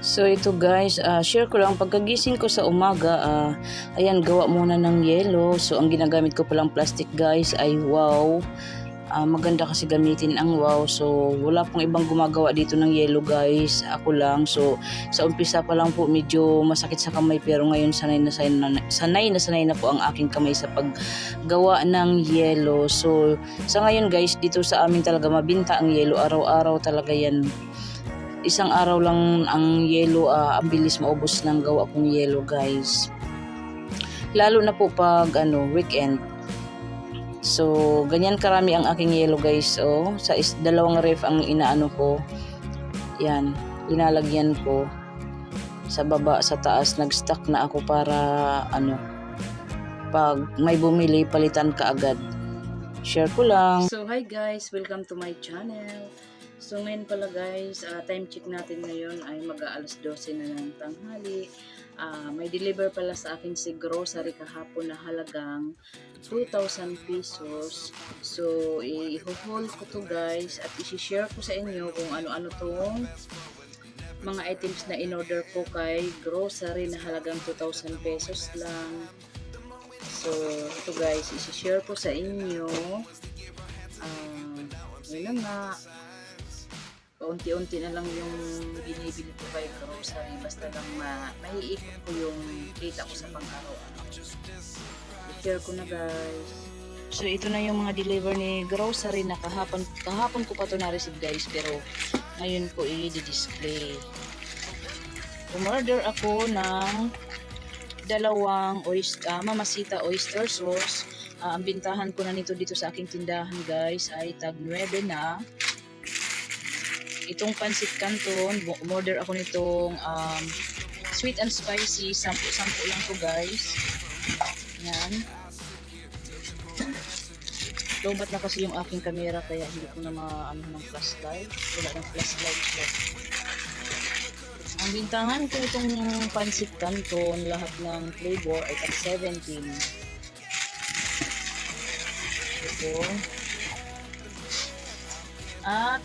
So ito guys, ah, share ko lang pagkagising ko sa umaga, ah, ayan gawa muna ng yelo. So ang ginagamit ko palang plastic guys ay wow. Ah, maganda kasi gamitin ang wow. So wala pong ibang gumagawa dito ng yelo guys. Ako lang. So sa umpisa pa lang po medyo masakit sa kamay pero ngayon sanay na sanay na, sanay na, sanay na po ang aking kamay sa paggawa ng yelo. So sa ngayon guys, dito sa amin talaga mabinta ang yelo. Araw-araw talaga yan isang araw lang ang yelo, ah, ang bilis maubos ng gawa kong yelo guys. Lalo na po pag ano, weekend. So, ganyan karami ang aking yelo guys. Oh, sa is, dalawang ref ang inaano ko. Yan, linalagyan ko sa baba, sa taas. Nag-stock na ako para ano, pag may bumili, palitan ka agad. Share ko lang. So, hi guys! Welcome to my channel. So, ngayon pala guys, ah, time check natin ngayon ay mag-aalas 12 na ng tanghali. Ah, may deliver pala sa akin si grocery kahapon na halagang 2,000 pesos. So, i-haul ko to guys at isi-share ko sa inyo kung ano-ano tong mga items na in-order ko kay grocery na halagang 2,000 pesos lang. So, ito guys, isi-share ko sa inyo. Ah, yun na. Paunti-unti na lang yung binibili ko kay grocery. Basta lang ma maiikot ko yung kita ko sa pang-araw-araw. I-share ko na guys. So, ito na yung mga deliver ni grocery na kahapon. Kahapon ko pa to na-receive guys. Pero, ngayon ko i-display. Umorder ako ng dalawang oyster, mamasita oyster sauce. Ah, ang bintahan ko na nito dito sa aking tindahan guys ay tag 9 na. Itong pancit canton, umorder ako nitong um, sweet and spicy, sampu-sampu lang to guys. Yan. Lobat na kasi yung aking camera kaya hindi ko na maano ng flashlight. Wala ng flashlight ko. Ang bintangan ko itong pancit canton, lahat ng flavor ay tag 17. Ito. At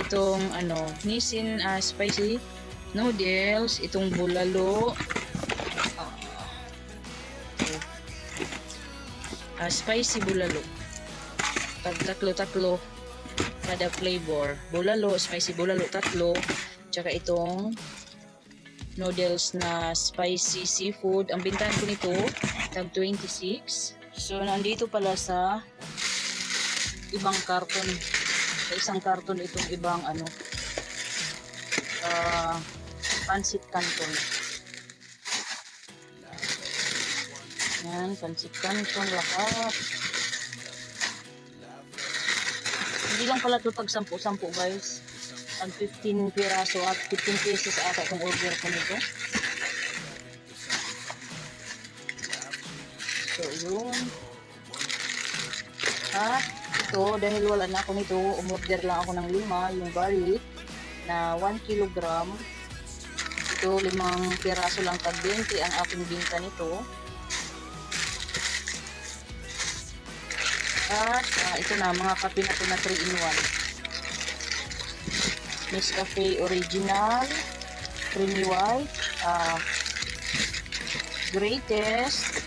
itong ano, Nissin ah, spicy noodles, itong bulalo. ito. Ah, spicy bulalo. Tatlo-tatlo kada flavor. Bulalo, spicy bulalo, tatlo. Tsaka itong noodles na spicy seafood. Ang bintahan ko nito, tag 26. So, nandito pala sa ibang karton. Sa isang karton itong ibang ano, ah pancit canton. Yan, pancit canton lahat. Hindi lang pala ito tag 10-10 guys. Tag 15 piraso at 15 pesos ata itong order ko nito. So, yun. At ito, dahil wala na ako nito, umorder lang ako ng lima, yung garlic na 1 kilogram. Ito, limang piraso lang tag 20 ang aking binta nito. At ah, ito na, mga kape na ito na 3 in 1. Nescafe Original, Creamy White, ah, Greatest,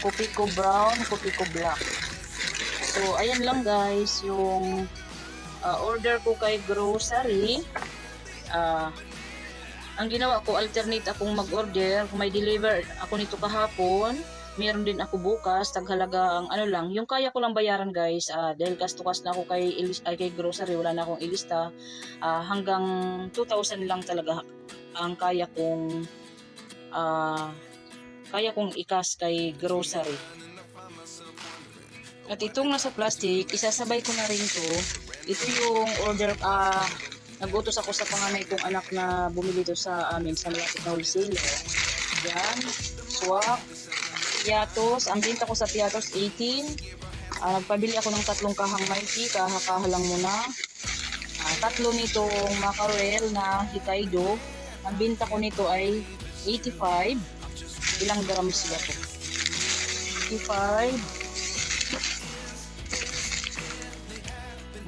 Copico Brown, Copico Black. So, ayan lang guys, yung ah, order ko kay grocery. Ah, ang ginawa ko, alternate akong mag-order. May deliver ako nito kahapon, meron din ako bukas, taghalaga ang ano lang, yung kaya ko lang bayaran guys, ah, dahil kastukas na ako kay, ilis, ay, kay grocery, wala na akong ilista, ah, hanggang 2,000 lang talaga ang kaya kong ah, kaya kong ikas kay grocery. At itong nasa plastic, isasabay ko na rin to. Ito yung order, ah, nagutos ako sa panganay kong anak na bumili to sa amin sa malapit na wholesaler. Yan, swak, piatos. Ang binta ko sa piatos, 18. Ah, nagpabili ako ng tatlong kahang Mikey, kahakaha lang muna. Ah, tatlo nitong mackerel na Hokkaido. Ang binta ko nito ay 85. Ilang grams ba to? 85.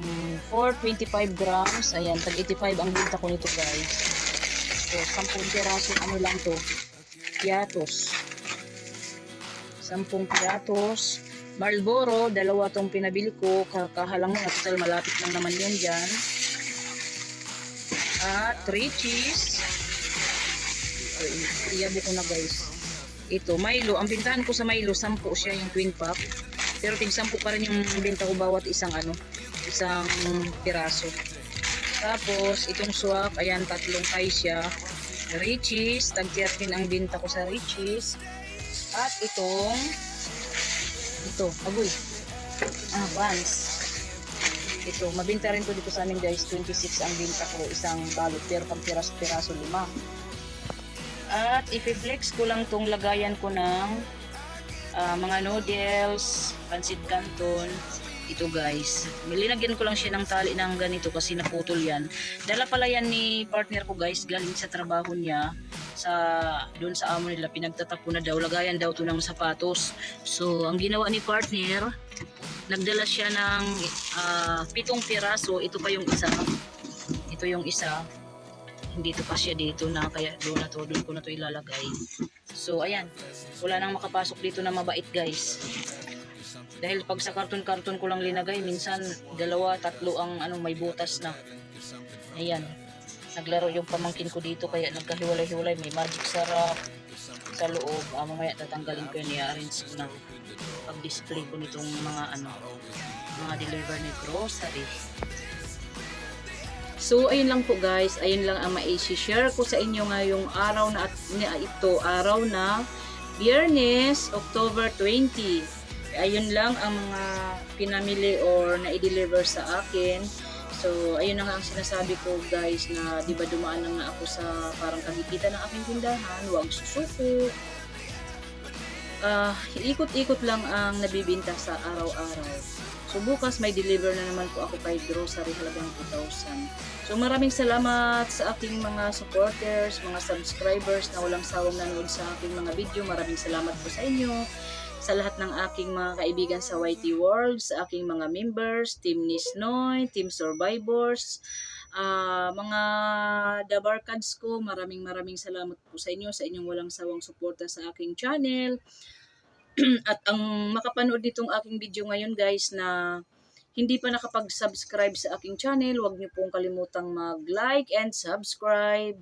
Mm, for 25 grams, ayan, tag 85 ang binta ko nito guys. So, 10 piraso, ano lang to, piatos. 10 piatos. Marlboro, dalawa tong pinabili ko, kakahalang na, total malapit lang naman yan dyan. At 3 cheese. Iyabo ko na guys. Ito, Milo. Ang bintahan ko sa Milo, 10 siya yung twin pack. Pero tig 10 pa rin yung benta ko bawat isang ano, isang piraso. Tapos, itong swak, ayan, tatlong kay siya. Richies, tag 13 ang binta ko sa Richies. At itong, ito, agoy. Ah, Vans. Ito, mabinta rin to dito sa amin guys, 26 ang binta ko, isang balot, pero pag piraso-piraso lima. At ipi-flex ko lang tong lagayan ko ng ah, mga noodles, pancit canton, ito guys. Linagyan ko lang siya ng tali ng ganito kasi naputol yan. Dala pala yan ni partner ko guys, galing sa trabaho niya. Sa doon sa amo nila pinagtatapo na daw. Lagayan daw to ng sapatos. So ang ginawa ni partner nagdala siya ng ah, pitong piraso ito pa yung isa. Ito yung isa. Hindi to pa siya dito na kaya doon na to doon ko na to ilalagay. So ayan. Wala nang makapasok dito na mabait guys dahil pag sa karton-karton ko lang linagay minsan dalawa tatlo ang ano may butas na. Ayan. Naglaro yung pamangkin ko dito kaya nagkahiwalay-hiwalay. May magic sarap sa loob. Ah, mamaya tatanggalin ko yun i-arrange ko ng pag-display ko nitong mga ano mga deliver ni grocery. So, ayun lang po guys. Ayun lang ang ma-share ko sa inyo ngayong araw na, na ito, araw na Biyernes, October 20. Ayun lang ang mga pinamili or na-deliver sa akin. So, ayun na nga ang sinasabi ko guys na di ba dumaan na nga ako sa parang kahikita ng aking tindahan, huwag susuko. Ah, ikot-ikot lang ang nabibinta sa araw-araw. So bukas may deliver na naman po ako kay grocery halagang 2,000. So maraming salamat sa aking mga supporters, mga subscribers na walang sawang nanood sa aking mga video. Maraming salamat po sa inyo. Sa lahat ng aking mga kaibigan sa YT World, sa aking mga members, Team Nisnoy, Team Survivors, ah mga Dabarkads ko, maraming maraming salamat po sa inyo, sa inyong walang sawang suporta sa aking channel. At ang makapanood nitong aking video ngayon guys na hindi pa nakapag-subscribe sa aking channel, huwag niyo pong kalimutang mag-like and subscribe.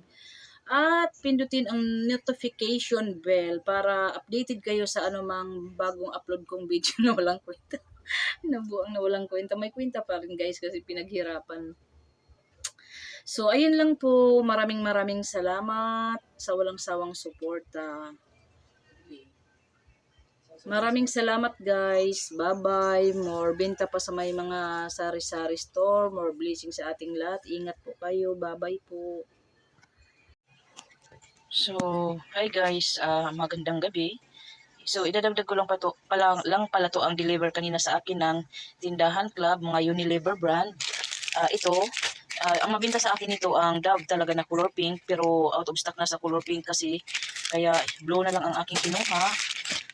At pindutin ang notification bell para updated kayo sa anumang bagong upload kong video na walang kwenta. Nabuang na walang kwenta. May kwenta pa rin guys kasi pinaghirapan. So, ayun lang po. Maraming maraming salamat sa walang sawang suporta. Maraming salamat guys. Bye-bye. More benta pa sa may mga sari-sari store. More blessing sa ating lahat. Ingat po kayo. Bye-bye po. So, hi guys. ah magandang gabi. So, idadagdag ko lang, pa to, pala, lang pala to ang deliver kanina sa akin ng Tindahan Club, mga Unilever brand. Ah, ito, ah, ang mabinta sa akin ito ang Dove talaga na color pink pero out of stock na sa color pink kasi kaya blue na lang ang aking kinuha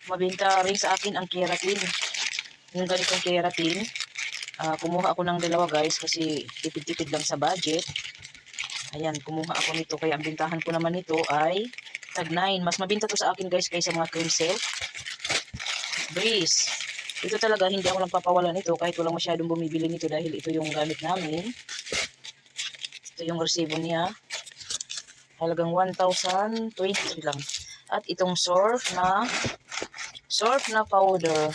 mabenta rin sa akin ang keratin. Yung ganitong keratin. ah kumuha ako ng dalawa guys kasi tipid-tipid lang sa budget. Ayan, kumuha ako nito. Kaya ang bintahan ko naman nito ay tag 9. Mas mabinta to sa akin guys kaysa mga cream silk. Breeze. Ito talaga hindi ako nagpapawalan nito kahit walang masyadong bumibili nito dahil ito yung gamit namin. Ito yung resibo niya. Halagang 1,023 lang. At itong surf na surf na powder.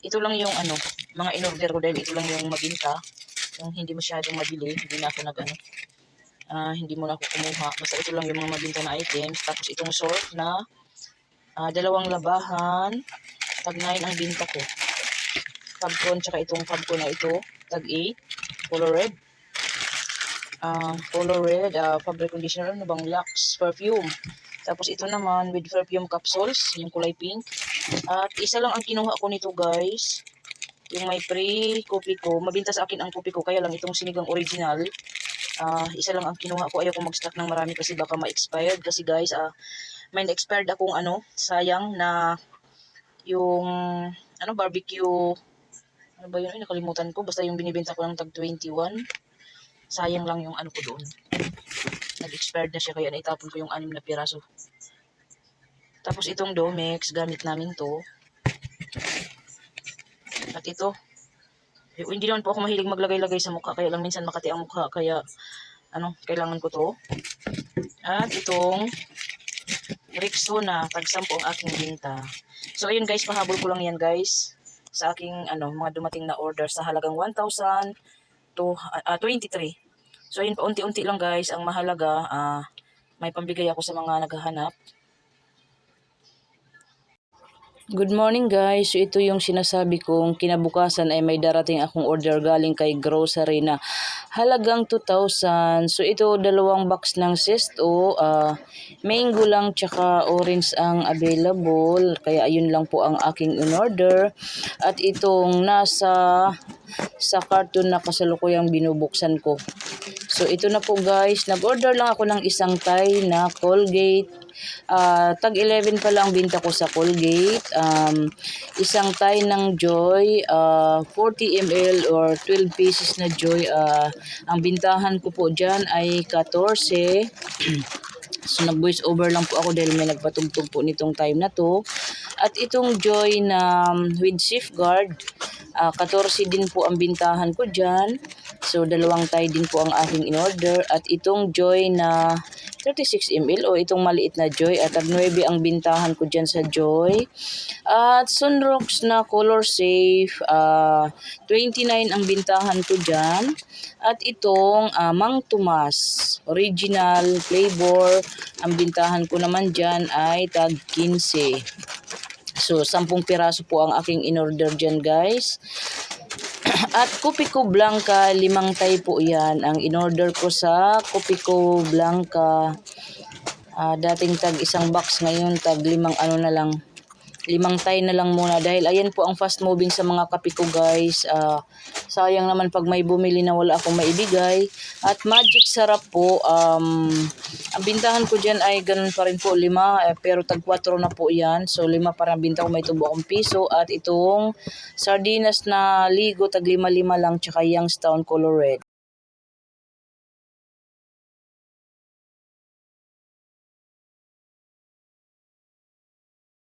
Ito lang yung ano, mga in-order ko dahil ito lang yung mabinta. Yung hindi masyadong mabili, hindi na ako nag ano, ah, hindi mo na ako kumuha. Basta ito lang yung mga mabinta na items. Tapos itong surf na ah, dalawang labahan, tag 9 ang binta ko. Fabcon, tsaka itong Fabcon na ito, tag 8, color red. Ah, color red, ah, fabric conditioner, ano bang Lux perfume. Tapos ito naman with perfume capsules, yung kulay pink. At isa lang ang kinuha ko nito guys. Yung may pre kopi ko. Mabinta sa akin ang kopi ko. Kaya lang itong sinigang original. Ah isa lang ang kinuha ko. Ayaw ko mag-stock ng marami kasi baka ma-expired. Kasi guys, ah may na-expired akong ano, sayang na yung ano barbecue Ano ba yun? Ay, nakalimutan ko. Basta yung binibenta ko ng tag 21. Sayang lang yung ano ko doon. Nag-expired na siya kaya naitapon ko yung anim na piraso. Tapos itong Domex, gamit namin to. At ito, eh, hindi naman po ako mahilig maglagay-lagay sa mukha, kaya lang minsan makati ang mukha, kaya ano, kailangan ko to. At itong Rexona, tag 10 ang aking binta. So ayun guys, pahabol ko lang yan guys sa aking ano, mga dumating na order sa halagang 1,000 to ah, 23. So ayun, paunti-unti lang guys, ang mahalaga, ah, may pambigay ako sa mga naghahanap. Good morning guys. So ito yung sinasabi kong kinabukasan ay may darating akong order galing kay grocery na halagang 2,000. So ito dalawang box ng sesto. Uh, mango lang tsaka orange ang available. Kaya ayun lang po ang aking in-order. At itong nasa sa carton na kasalukuyang binubuksan ko. So ito na po guys. Nag-order lang ako ng isang tie na Colgate Ah, tag 11 pa lang binta ko sa Colgate. Um, isang tie ng Joy, ah, 40 ml or 12 pieces na Joy. ah, ang bintahan ko po dyan ay 14. So nag-voice over lang po ako dahil may nagpatugtog po nitong time na to. At itong Joy na um, with safeguard, ah, 14 din po ang bintahan ko dyan. So dalawang tie din po ang aking in-order. At itong Joy na 36 ml o itong maliit na Joy at tag 9 ang bintahan ko dyan sa Joy. At Sunrocks na color safe, ah, 29 ang bintahan ko dyan. At itong ah, Mang Tomas, original flavor, ang bintahan ko naman dyan ay tag 15. So, 10 piraso po ang aking in-order dyan guys. At Kopiko Blanca, limang tay po yan. Ang in-order ko sa Kopiko Blanca, ah, dating tag isang box ngayon, tag limang ano na lang, limang tay na lang muna. Dahil ayan po ang fast moving sa mga kape ko guys. Ah, sayang naman pag may bumili na wala akong maibigay. At Magic Sarap po, um, ang bintahan ko dyan ay ganun pa rin po, lima. Eh, pero tag 4 na po yan. So lima para ang binta ko may tubo akong piso. At itong sardinas na ligo, tag lima-lima lang, tsaka Youngstown Color Red.